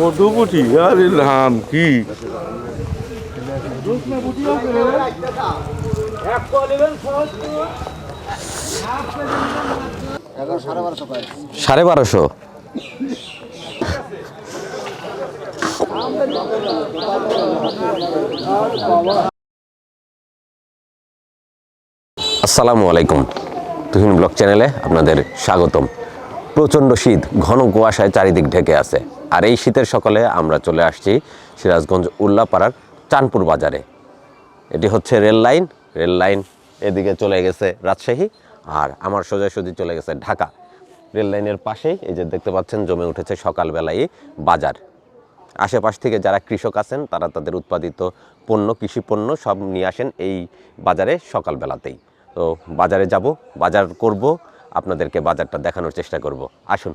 মধুপুটি। আরে নাম কি? সাড়ে বারোশো। আসসালামু আলাইকুম। তুহিন ব্লগ চ্যানেলে আপনাদের স্বাগতম। প্রচণ্ড শীত, ঘন কুয়াশায় চারিদিক ঢেকে আছে। আর এই শীতের সকালে আমরা চলে আসছি সিরাজগঞ্জ উল্লাপাড়ার চাঁদপুর বাজারে। এটি হচ্ছে রেল লাইন রেল লাইন এদিকে চলে গেছে রাজশাহী আর আমার সোজাসুজি চলে গেছে ঢাকা। রেল লাইনের পাশেই এই যে দেখতে পাচ্ছেন, জমে উঠেছে সকালবেলায় বাজার। আশেপাশ থেকে যারা কৃষক আছেন, তারা তাদের উৎপাদিত পণ্য, কৃষি পণ্য সব নিয়ে আসেন এই বাজারে সকালবেলাতেই। তো বাজারে যাব, বাজার করব আপনাদেরকে বাজারটা দেখানোর চেষ্টা করব। আসুন।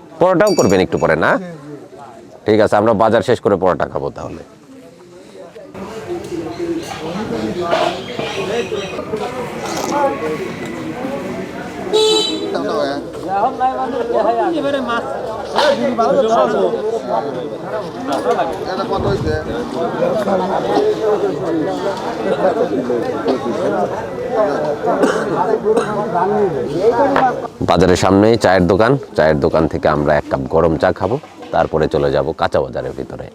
পরোটাও করবেন একটু পরে না? ঠিক আছে আমরা বাজার শেষ করে পরোটা খাব তাহলে। বাজারের সামনেই চায়ের দোকান। চায়ের দোকান থেকে আমরা এক কাপ গরম চা খাব। তারপরে চলে যাব কাঁচা বাজারের ভিতরে।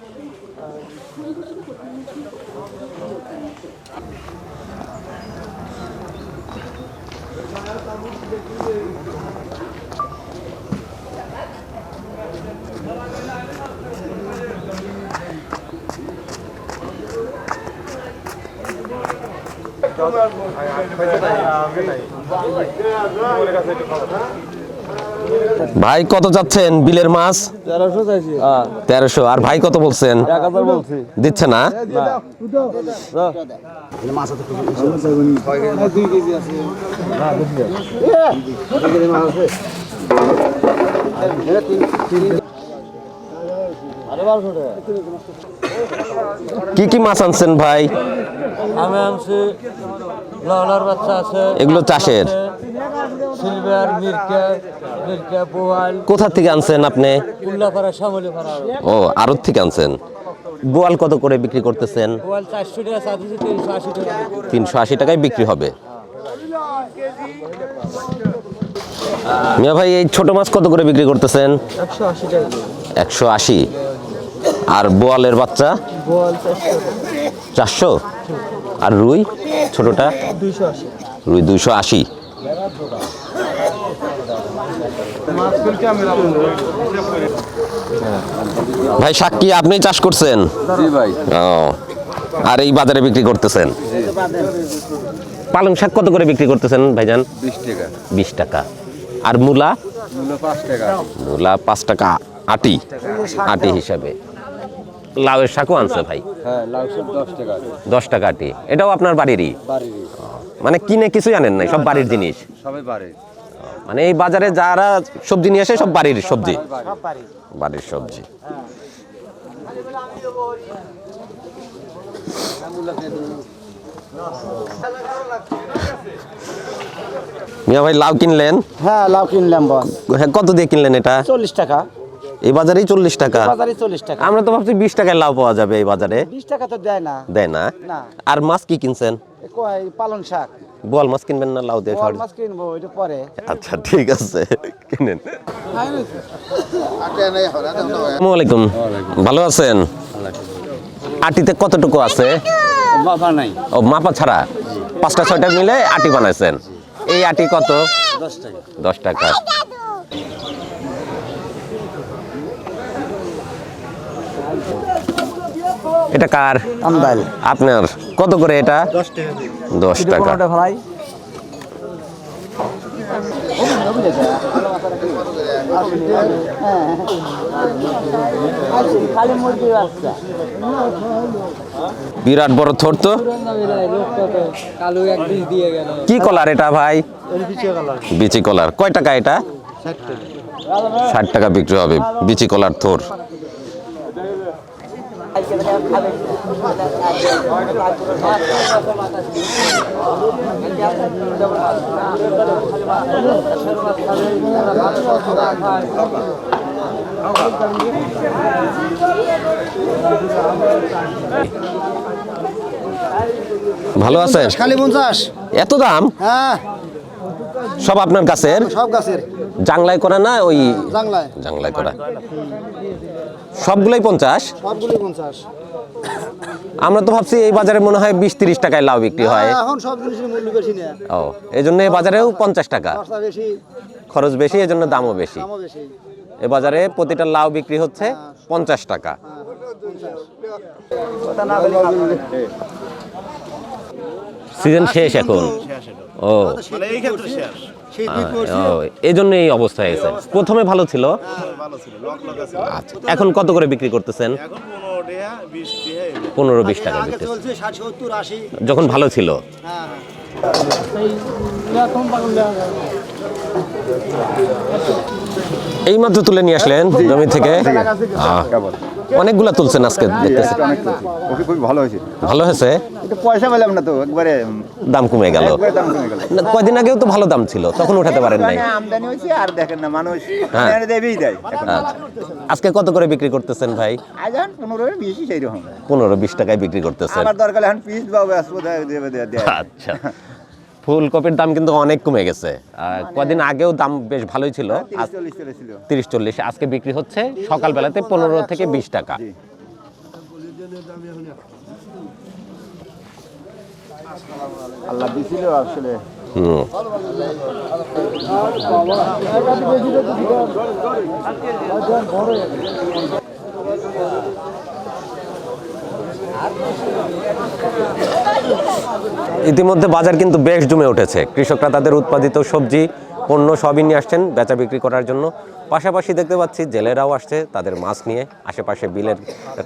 ভাই কত চাচ্ছেন বিলের মাছ? তেরোশো আর ভাই কত বলছেন? দিচ্ছে না? আছে কি কি মাছ আনছেন ভাই? আমি আনছি লহলার বাচ্চা আছে এগুলো চাষের? সিলভার মির্কা মির্কা বোয়াল। কোথা থেকে আনছেন আপনি? উল্লাপাড়া ও আড়ত থেকে আনছেন। বোয়াল কত করে বিক্রি করতেছেন? বোয়াল টাকা তিনশো আশি টাকা। টাকায় বিক্রি হবে। মিয়া ভাই এই ছোট মাছ কত করে বিক্রি করতেছেন? একশো আশি টাকা। একশো আশি। আর বোয়ালের বাচ্চা? চারশো? আর রুই? ছোটটা? রুই দুইশো আশি। ভাই শাক কি আপনি চাষ করছেন? ও আর এই বাজারে বিক্রি করতেছেন? পালং শাক কত করে বিক্রি করতেছেন ভাইজান? বিশ টাকা। বিশ টাকা। আর মূলা? মূলা পাঁচ টাকা। আটি। আটি হিসাবে। লাউয়ের শাকও আনছে ভাই? হ্যাঁ দশ টাকা আটি। এটাও আপনার বাড়িরই? বাড়ির মানে কিনে কিছুই আনেন নাই সব বাড়ির জিনিস? মানে এই বাজারে যারা সবজি নিয়ে আসে সব বাড়ির সবজি? বাড়ির। সবজি। মিয়া ভাই লাউ কিনলেন? হ্যাঁ লাউ কিনলাম বস হ্যাঁ কত দিয়ে কিনলেন এটা? চল্লিশ টাকা। এই বাজারেই চল্লিশ টাকা। বাজারে চল্লিশ টাকা। আমরা তো ভাবছি বিশ টাকায় লাউ পাওয়া যাবে এই বাজারে। বিশ টাকা তো দেয় না। দেয় না। আর মাছ কি কিনছেন? এ পালন শাক। বোয়াল মাছ কিনবেন না লাউ দিয়ে মাছ কিনবো এটা পরে। আচ্ছা ঠিক আছে কিনেন। আসসালামু আলাইকুম। ভালো আছেন? আটিতে কতটুকু আছে? নাই। ও মাপা ছাড়া? পাঁচটা ছয়টা মিলে আটি বানাইছেন। এই আটি কত? দশ টাকা। দশ টাকা। এটা কার? আমদাল আপনার। কত করে এটা? দশ টাকা। ভাই? বিরাট বড় থর তো। কালু এক পিস দিয়ে গেল কি কলার এটা ভাই? বিচি কলার কয় টাকা এটা? ষাট টাকা। বিক্রি হবে বিচি কলার থোর। ভালো আছেন খালি পঞ্চাশ। এত দাম? হ্যাঁ। সব আপনার গাছের সব গাছের জাংলায় করা না ওই জাংলায়। জাংলায় করা? সবগুলোই পঞ্চাশ? পঞ্চাশ। আমরা তো ভাবছি এই বাজারে মনে হয় বিশ তিরিশ টাকায় লাউ বিক্রি হয়। এখন সব জিনিসের মূল্য বেশি না ও এই জন্য এই বাজারেও পঞ্চাশ টাকা। খরচ বেশি এই জন্য দামও বেশি। এ বাজারে প্রতিটা লাউ বিক্রি হচ্ছে পঞ্চাশ টাকা। সিজন শেষ এখন। ও। ও, এই জন্য এই অবস্থা হয়েছে প্রথমে ভালো ছিল। আচ্ছা এখন কত করে বিক্রি করতেছেন? পনেরো বিশ টাকা বিক্রি। যখন ভালো ছিল। হ্যাঁ এই মাত্র তুলে নিয়ে আসলেন জমি থেকে। অনেকগুলা তুলছেন আজকে দেখতেছি। ওকে খুবই ভালো হয়েছে। ভালো হয়েছে? এটা পয়সা পেলাম না তো একবারে দাম কমে গেল। না, কয়দিন আগেও তো ভালো দাম ছিল তখন উঠাতে পারেন নাই। আমদানি হয়েছে আর দেখেন না মানুষ হ্যাঁ। দেবেই দেয়। আচ্ছা। আজকে কত করে বিক্রি করতেছেন ভাই? আজ এখন পনেরো বেশি সেই রকম পনেরো বিশ টাকায় বিক্রি করতেছেন। আমার দরকার এখন পিস বা ব্যস্ত দেবে দেবে দেয় আচ্ছা। ফুলকপির দাম কিন্তু অনেক কমে গেছে। কদিন আগেও দাম বেশ ভালোই ছিল। তিরিশ চল্লিশ তিরিশ চল্লিশ আজকে বিক্রি হচ্ছে সকালবেলাতে পনেরো থেকে বিশ টাকা। আল্লাহ দিছিল আসলে। হুম। ইতিমধ্যে বাজার কিন্তু বেশ জমে উঠেছে। কৃষকরা তাদের উৎপাদিত সবজি, পণ্য সবই নিয়ে আসছেন বেচা বিক্রি করার জন্য। পাশাপাশি দেখতে পাচ্ছি জেলেরাও আসছে তাদের মাছ নিয়ে। আশেপাশে বিলের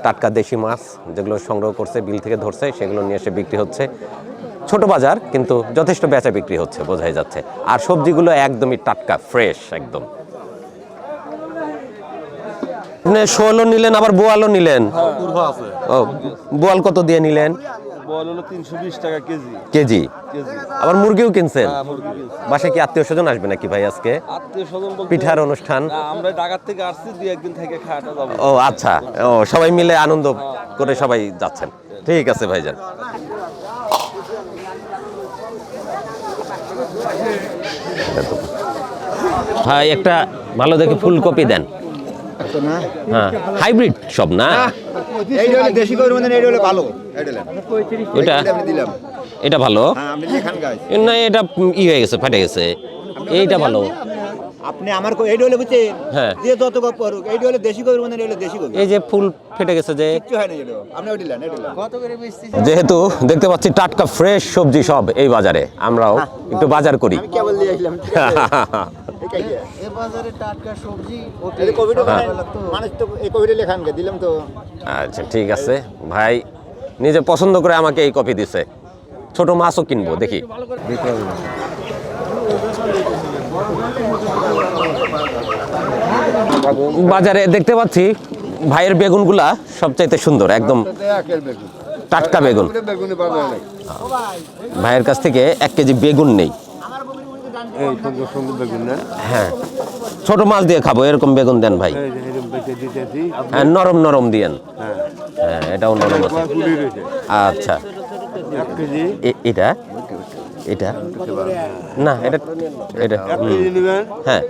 টাটকা দেশি মাছ যেগুলো সংগ্রহ করছে, বিল থেকে ধরছে, সেগুলো নিয়ে এসে বিক্রি হচ্ছে। ছোট বাজার, কিন্তু যথেষ্ট বেচা বিক্রি হচ্ছে, বোঝাই যাচ্ছে। আর সবজিগুলো একদমই টাটকা ফ্রেশ একদম। আপনি শোলও নিলেন আবার বোয়ালও নিলেন? ও বোয়াল কত দিয়ে নিলেন? কেজি। আবার মুরগিও কিনছেন? হ্যাঁ। বাসায় কি আত্মীয় স্বজন আসবে নাকি ভাই আজকে? পিঠার অনুষ্ঠান? আমরা ঢাকার থেকে আসছি দুই একদিন থেকে ও আচ্ছা। ও সবাই মিলে আনন্দ করে সবাই যাচ্ছেন। ঠিক আছে ভাইজান। ভাই একটা ভালো দেখে ফুলকপি দেন। হ্যাঁ। হাইব্রিড সব না? দেশি গরু মানে হলে ভালো এটা? এটা ভালো? হ্যাঁ গাছ না এটা ই হয়ে গেছে ফাটে গেছে। এইটা ভালো। আপনি আমার কো- এইটা হলে হ্যাঁ। যে যত গপ করুক এইটা হলে দেশি গরু মানে হলে দেশি গরু। এই যে ফুল ফেটে গেছে যে কিচ্ছু হয় না এটা আপনি ওইটা এইটা নেন। যেহেতু দেখতে পাচ্ছি টাটকা ফ্রেশ সবজি সব এই বাজারে। আমরাও একটু বাজার করি। আমি কেবল দিয়ে আসলাম। এটাই কি? এ বাজারে টাটকা সবজি এই কোভিডে মানুষ তো এই কোভিডে লেখান গে দিলাম তো। আচ্ছা ঠিক আছে। ভাই নিজে পছন্দ করে আমাকে এই কফি দিছে। ছোট মাছও কিনবো দেখি। বাজারে দেখতে পাচ্ছি ভাইয়ের বেগুনগুলা সবচাইতে সুন্দর একদম টাটকা বেগুন। ভাইয়ের কাছ থেকে এক কেজি বেগুন নেই। হ্যাঁ ছোট মাছ দিয়ে খাব এরকম বেগুন দেন ভাই। হ্যাঁ নরম নরম দিয়েন। হ্যাঁ। এটাও নরম আছে। আচ্ছা। এটা? এটা? না এটা এটা এক কেজি হ্যাঁ।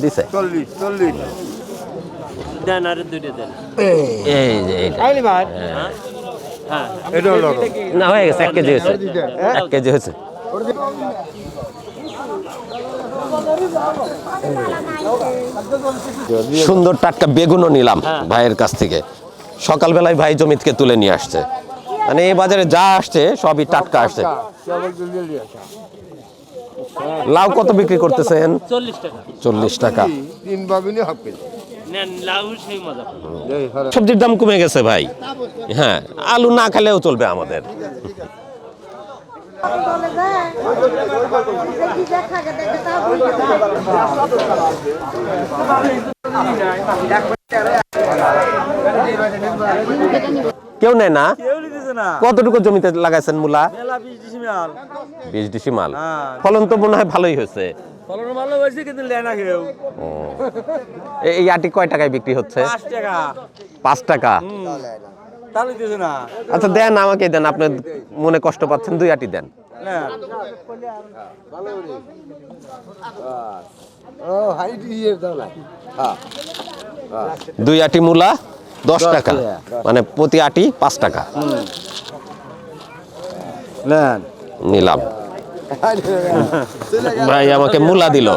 দিছে। চল্লিশ চল্লিশ। দেন আর দুইটা দেন। এই যে এটা হ্যাঁ। এটাও নরম না হয়ে গেছে এক কেজি হয়েছে। এক কেজি হয়েছে। সুন্দর টাটকা বেগুনও নিলাম ভাইয়ের কাছ থেকে। সকালবেলায় ভাই জমিতকে তুলে নিয়ে আসছে। মানে এই বাজারে যা আসছে সবই টাটকা আসছে। লাউ কত বিক্রি করতেছেন? চল্লিশ টাকা। সবজির দাম কমে গেছে ভাই। হ্যাঁ আলু না খেলেও চলবে আমাদের। কেউ নেয় না? কতটুকু জমিতে লাগাইছেন মূলা? বিশ ডিসি মাল ফলন তো মনে হয় ভালোই হয়েছে। এই আটি কয় টাকায় বিক্রি হচ্ছে? পাঁচ টাকা। পাঁচ টাকা। তাহলে দিছে না। আচ্ছা দেন আমাকে দেন আপনি মনে কষ্ট পাচ্ছেন দুই আটি দেন। ও হাই দিয়ে দাও না। দুই আটি মূলা। দশ টাকা। মানে প্রতি আটি পাঁচ টাকা। নিলাম। ভাই আমাকে মূলা দিল।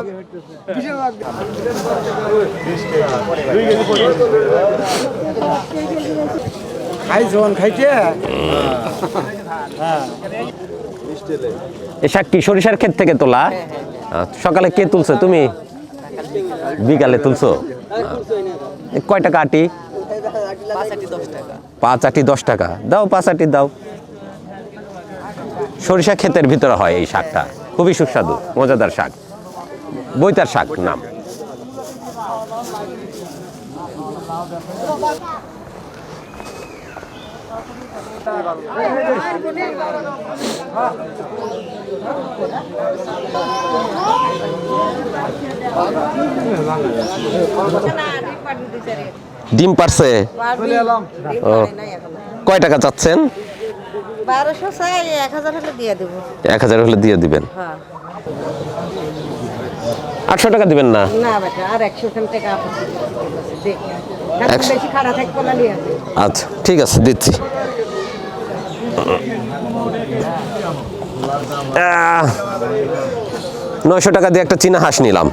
কি সরিষার ক্ষেত থেকে তোলা? আচ্ছা, সকালে কে তুলছে তুমি? বিকালে তুলছো? এ কয় টাকা আটি? পাঁচ আটি দশ টাকা দাও পাঁচ আটি দাও সরিষা ক্ষেতের ভিতরে হয় এই শাকটা খুবই সুস্বাদু মজাদার শাক বৈতার শাক নাম ডিম পারছে? ও। কয় টাকা চাচ্ছেন? এক হাজার হলে দিয়ে এক হাজার হলে দিয়ে দিবেন? হ্যাঁ। আটশো টাকা দিবেন না। আচ্ছা ঠিক আছে দিচ্ছি। নয়শো টাকা দিয়ে একটা চীনা হাঁস নিলাম।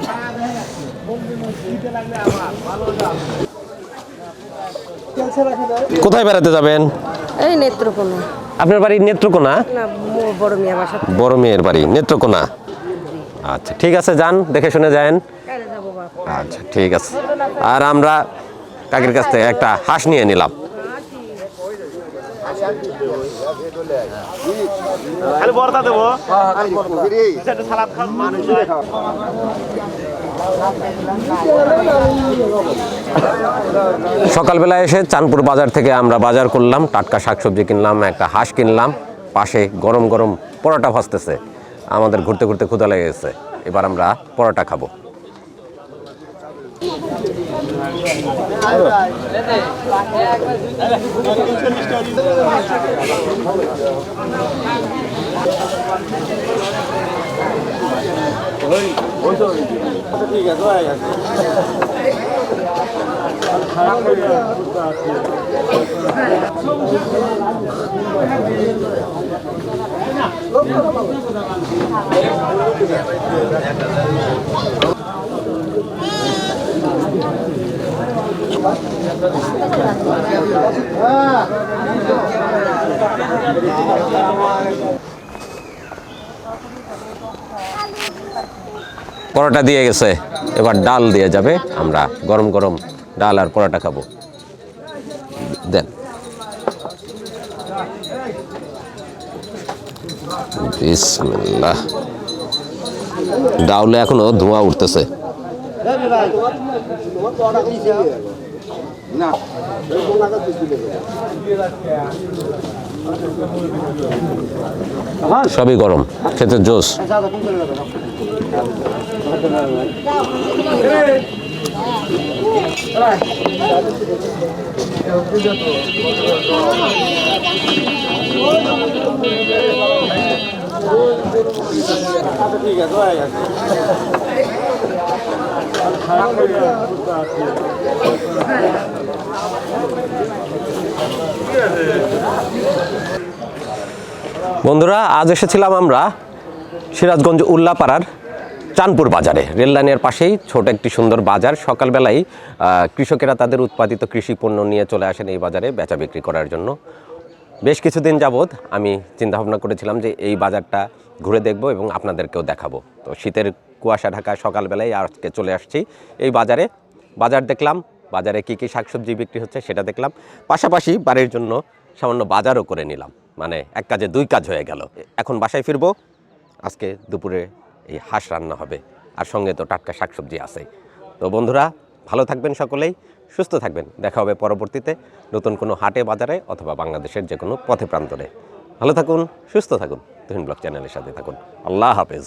কোথায় বেড়াতে যাবেন? এই নেত্রকোনা। আপনার বাড়ি নেত্রকোনা? না বড় মেয়ে বাসা বড় মেয়ের বাড়ি নেত্রকোনা? আচ্ছা ঠিক আছে যান দেখে শুনে যান আচ্ছা ঠিক আছে। আর আমরা কাকির কাছ থেকে একটা হাঁস নিয়ে নিলাম। সকালবেলা এসে চাঁদপুর বাজার থেকে আমরা বাজার করলাম, টাটকা শাকসবজি কিনলাম, একটা হাঁস কিনলাম, পাশে গরম গরম পরোটা ভাজতেছে। আমাদের ঘুরতে ঘুরতে ক্ষুধা লেগে গেছে। এবার আমরা পরোটা খাব। 这个是啊，这个是啊，这个是啊，这个，পরোটা দিয়ে গেছে, এবার ডাল দিয়ে যাবে, আমরা গরম গরম ডাল আর পরোটা খাব। দেন। ডাউলে এখনও ধোঁয়া উঠতেছে। সবই গরম খেতে জোস ঠিক আছে বন্ধুরা, আজ এসেছিলাম আমরা সিরাজগঞ্জ উল্লাপাড়ার চাঁদপুর বাজারে। রেল লাইনের পাশেই ছোট একটি সুন্দর বাজার। সকালবেলায় কৃষকেরা তাদের উৎপাদিত কৃষি পণ্য নিয়ে চলে আসেন এই বাজারে বেচা বিক্রি করার জন্য। বেশ কিছুদিন যাবৎ আমি চিন্তাভাবনা করেছিলাম যে এই বাজারটা ঘুরে দেখব এবং আপনাদেরকেও দেখাবো। তো শীতের কুয়াশা ঢাকা সকালবেলায় আজকে চলে আসছি এই বাজারে। বাজার দেখলাম, বাজারে কী কী শাকসবজি বিক্রি হচ্ছে সেটা দেখলাম। পাশাপাশি বাড়ির জন্য সামান্য বাজারও করে নিলাম। মানে এক কাজে দুই কাজ হয়ে গেল। এখন বাসায় ফিরবো, আজকে দুপুরে এই হাঁস রান্না হবে, আর সঙ্গে তো টাটকা শাকসবজি আছে। তো বন্ধুরা, ভালো থাকবেন সকলেই, সুস্থ থাকবেন। দেখা হবে পরবর্তীতে নতুন কোনো হাটে, বাজারে অথবা বাংলাদেশের যে কোনো পথে, প্রান্তরে। ভালো থাকুন, সুস্থ থাকুন। তুহিন ব্লগ চ্যানেলের সাথে থাকুন। আল্লাহ হাফেজ।